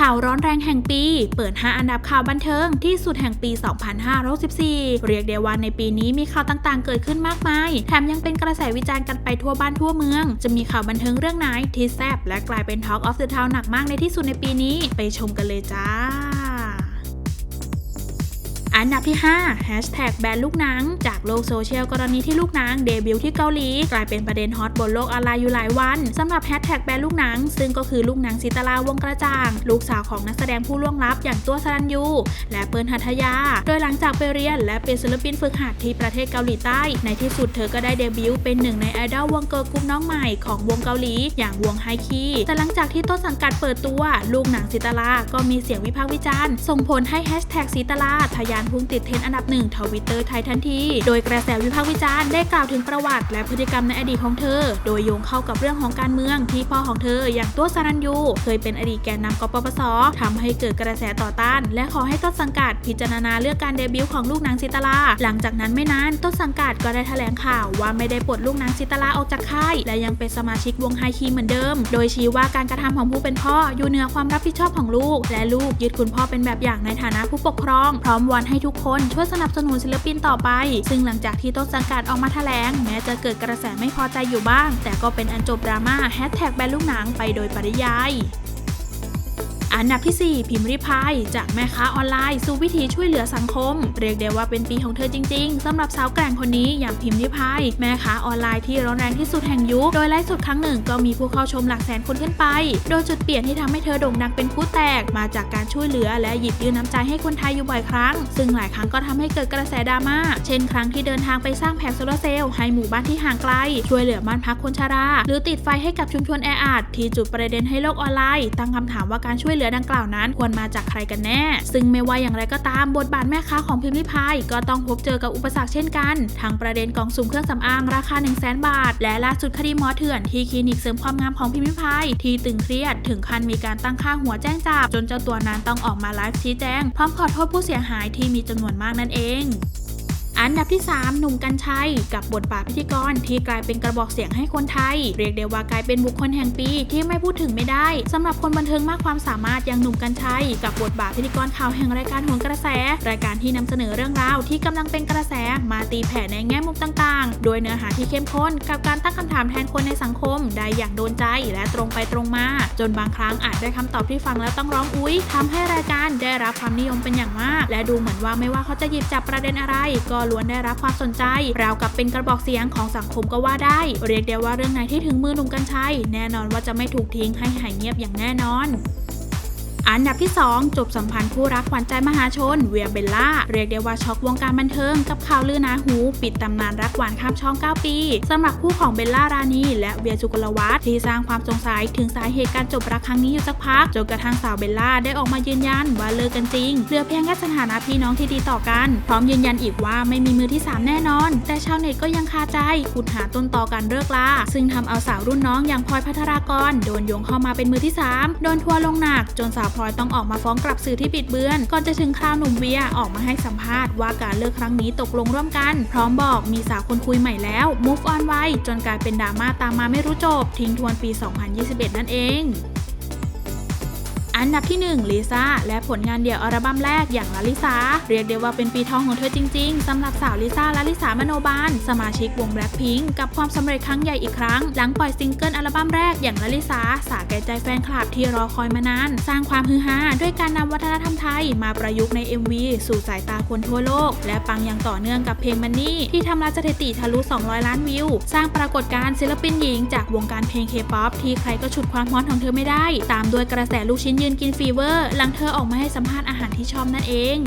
ข่าวร้อนแรงแห่งปี เปิด 5 อันดับข่าวบันเทิงที่สุดแห่งปี 2514เรียกได้ว่าในปีนี้มีข่าวต่างๆ เกิดขึ้นมากมาย แถมยังเป็นกระแสวิจารณ์กันไปทั่วบ้านทั่วเมือง จะมีข่าวบันเทิงเรื่องไหนที่แซบและกลายเป็น Talk of the Town หนักมากในที่สุดในปีนี้ ไปชมกันเลยจ้า อันดับที่5 Hashtag แบนลูกหนัง จากโลกโซเชียลกรณีที่ลูกหนังเดบิวต์ที่เกาหลี กลายเป็นประเด็นฮอตบนโลกออนไลน์อยู่หลายวันสำหรับแฮชแท็กแบนลูกหนัง ซึ่งก็คือลูกหนังสิตาราวงกระจ่าง ลูกสาวของนักแสดงผู้ล่วงลับอย่างตัวสรัญยู และเปิลหัทยา โดยหลังจากไปเรียนและเป็นศิลปินฝึกหัดที่ประเทศเกาหลีใต้ ในที่สุดเธอก็ได้เดบิวต์เป็นหนึ่งในไอดอลวงเกิร์ลกรุ๊ปน้องใหม่ของวงเกาหลี อย่างวงไฮคีแต่หลังจากที่ต้นสังกัดเปิดตัว ลูกหนังสิตาราก็มีเสียงวิพากษ์วิจารณ์ส่งผลให้แฮชแท็กสิตาราทะยานพุ่งติดเทรนด์อันดับหนึ่งทวิตเตอร์ไทยทันที โดยกระแสวิพากษ์วิจารณ์ได้กล่าวถึงประวัติ และพฤติกรรมในอดีตของเธอ โดยโยงเข้ากับเรื่องของการเมืองที่พ่อของเธออย่างตัวสารัญยูเคยเป็นอดีตแกนนำกปปสทำให้เกิดกระแสต่อต้าน และขอให้ต้นสังกัดพิจารณาเลือกการเดบิวต์ของลูกนางสิตาราหลังจากนั้นไม่นานต้นสังกัดก็ได้แถลงข่าวว่าไม่ได้ปลดลูกนางสิตาราออกจากค่ายและยังเป็นสมาชิกวงไฮคีเหมือนเดิม โดยชี้ว่าการกระทำของผู้เป็นพ่ออยู่เหนือความรับผิดชอบของลูก และลูกยึดคุณพ่อเป็นแบบอย่างในฐานะผู้ปกครอง พร้อมวอนให้ให้ทุกคนช่วยสนับสนุนศิลปินต่อไป ซึ่งหลังจากที่ต้นสังกัดออกมาแถลง แม้จะเกิดกระแสไม่พอใจอยู่บ้าง แต่ก็เป็นอันจบดราม่าแฮชแท็กแบนลูกหนังไปโดยปริยาย อันดับที่ 4 พิมพ์ริพายจากแม่ค้าออนไลน์ สู่วิธีช่วยเหลือสังคม เรียกได้ว่าเป็นปีของเธอจริง ๆสำหรับสาวแกร่งคนนี้อย่างพิมพ์ริพายแม่ค้าออนไลน์ที่ร้อนแรงที่สุดแห่งยุคโดยไลฟ์สดครั้งหนึ่งก็มีผู้เข้าชมหลักแสนคนขึ้นไป โดยจุดเปลี่ยนที่ทำให้เธอโด่งดังเป็นผู้แตกมาจากการช่วยเหลือและหยิบยื่นน้ำใจให้คนไทยอยู่บ่อยครั้ง ซึ่งหลายครั้งก็ทำให้เกิดกระแสดราม่าเช่น ครั้งที่เดินทางไปสร้างแผงโซลาร์เซลล์ให้หมู่บ้านที่ห่างไกล ช่วยเหลือบ้านพักคนชราหรือติดไฟให้กับชุมชนแออัดที่จุดประเด็นให้โลกออนไลน์ตั้งคำถามว่าการช่วยเหลือดังกล่าวนั้นควรมาจากใครกันแน่ ซึ่งไม่ว่าอย่างไรก็ตามบทบาทแม่ค้าของพิมพ์ริพายก็ต้องพบเจอกับอุปสรรคเช่นกัน ทั้งประเด็นกล่องสุ่มเครื่องสำอางราคา 1 0 0 0 0แบาท และล่าสุดคดีหมอเถื่อนที่คลินิกเสริมความงามของพิมพ์ริพายที่ตึงเครียด ถึงขั้นมีการตั้งค่าหัวแจ้งจับจนเจ้าตัวนั้นต้องออกมาไลฟ์ชี้แจงพร้อมขอโทษผู้เสียหายที่มีจำนวนมากนั่นเอง อันดับที่ 3 หนุ่มกัญชัย กับบทบาทพิธีกรที่กลายเป็นกระบอกเสียงให้คนไทย เรียกได้ว่ากลายเป็นบุคคลแห่งปีที่ไม่พูดถึงไม่ได้สำหรับคนบันเทิงมากความสามารถอย่างหนุ่มกัญชัย กับบทบาทพิธีกรข่าวแห่งรายการโหนกระแส รายการที่นำเสนอเรื่องราวที่กำลังเป็นกระแสมาตีแผ่ในแง่มุมต่างๆ โดยเนื้อหาที่เข้มข้นกับการตั้งคำถามแทนคนในสังคม ได้อย่างโดนใจและตรงไปตรงมา จนบางครั้งอาจได้คำตอบที่ฟังแล้วต้องร้องอุ๊ยทำให้รายการได้รับความนิยมเป็นอย่างมาก และดูเหมือนว่าไม่ว่าเขาจะหยิบจับประเด็นอะไรก็ล้วนได้รับความสนใจ ราวกับเป็นกระบอกเสียงของสังคมก็ว่าได้ เรียกได้ว่าเรื่องไหนที่ถึงมือหนุ่มกัญชัย แน่นอนว่าจะไม่ถูกทิ้งให้หายเงียบอย่างแน่นอน อันดับที่ 2 จบสัมพันธ์คู่รักขวัญใจมหาชน เวียเบลล่า เรียกได้ว่าช็อกวงการบันเทิงกับข่าวลือนาหู ปิดตำนานรักหวานข้ามช่อง 9 ปีสำหรับคู่ของเบลล่ารานีและเวียสุกลวัฒน์ที่สร้างความสงสัยถึงสาเหตุการจบรักครั้งนี้อยู่สักพักจนกระทั่งสาวเบลล่าได้ออกมายืนยันว่าเลิกกันจริงเหลือเพียงแค่สถานะพี่น้องที่ดีต่อกัน พร้อมยืนยันอีกว่าไม่มีมือที่ 3 แน่นอน แต่ชาวเน็ตก็ยังคาใจขุดหาต้นตอการเลิกลาซึ่งทำเอาสาวรุ่นน้องอย่างพลอยพัทรากรโดนโยงเข้ามาเป็นมือที่ 3 โดนทัวร์ลงหนักจนสาวพลอยต้องออกมาฟ้องกลับสื่อที่ปิดเบือน ก่อนจะถึงคราวหนุ่มเวียออกมาให้สัมภาษณ์ว่าการเลิกครั้งนี้ตกลงร่วมกัน พร้อมบอกมีสาวคนคุยใหม่แล้ว move on ไวจนกลายเป็นดราม่าตามมาไม่รู้จบ ทิ้งทวนปี 2021 นั่นเอง อันดับที่1ลิซ่าและผลงานเดี่ยวอัลบั้มแรกอย่างลาลิซาเรียกได้ว่าเป็นปีทองของเธอจริงๆสำหรับสาวลิซ่าลาลิสามโนบาล สมาชิกวงแบล็คพิงกับความสำเร็จครั้งใหญ่อีกครั้ง หลังปล่อยซิงเกิลอัลบั้มแรกอย่างลาลิซาสาแก่ใจแฟนคลับที่รอคอยมานาน สร้างความฮือฮาด้วยการนำวัฒนธรรมไทยมาประยุกต์ใน MV สู่สายตาคนทั่วโลก และปังอย่างต่อเนื่องกับเพลงมันนี่ที่ทำลายสถิติทะลุ 200 ล้านวิว สร้างปรากฏการณ์ศิลปินหญิงจากวงการเพลงเคป๊อปที่ใครก็ฉุดความฮอตของเธอไม่ได้ ตามด้วยกระแสลูกชิ้นยืนกินฟีเวอร์ หลังเธอออกมาให้สัมภาษณ์อาหารที่ชอบนั่นเอง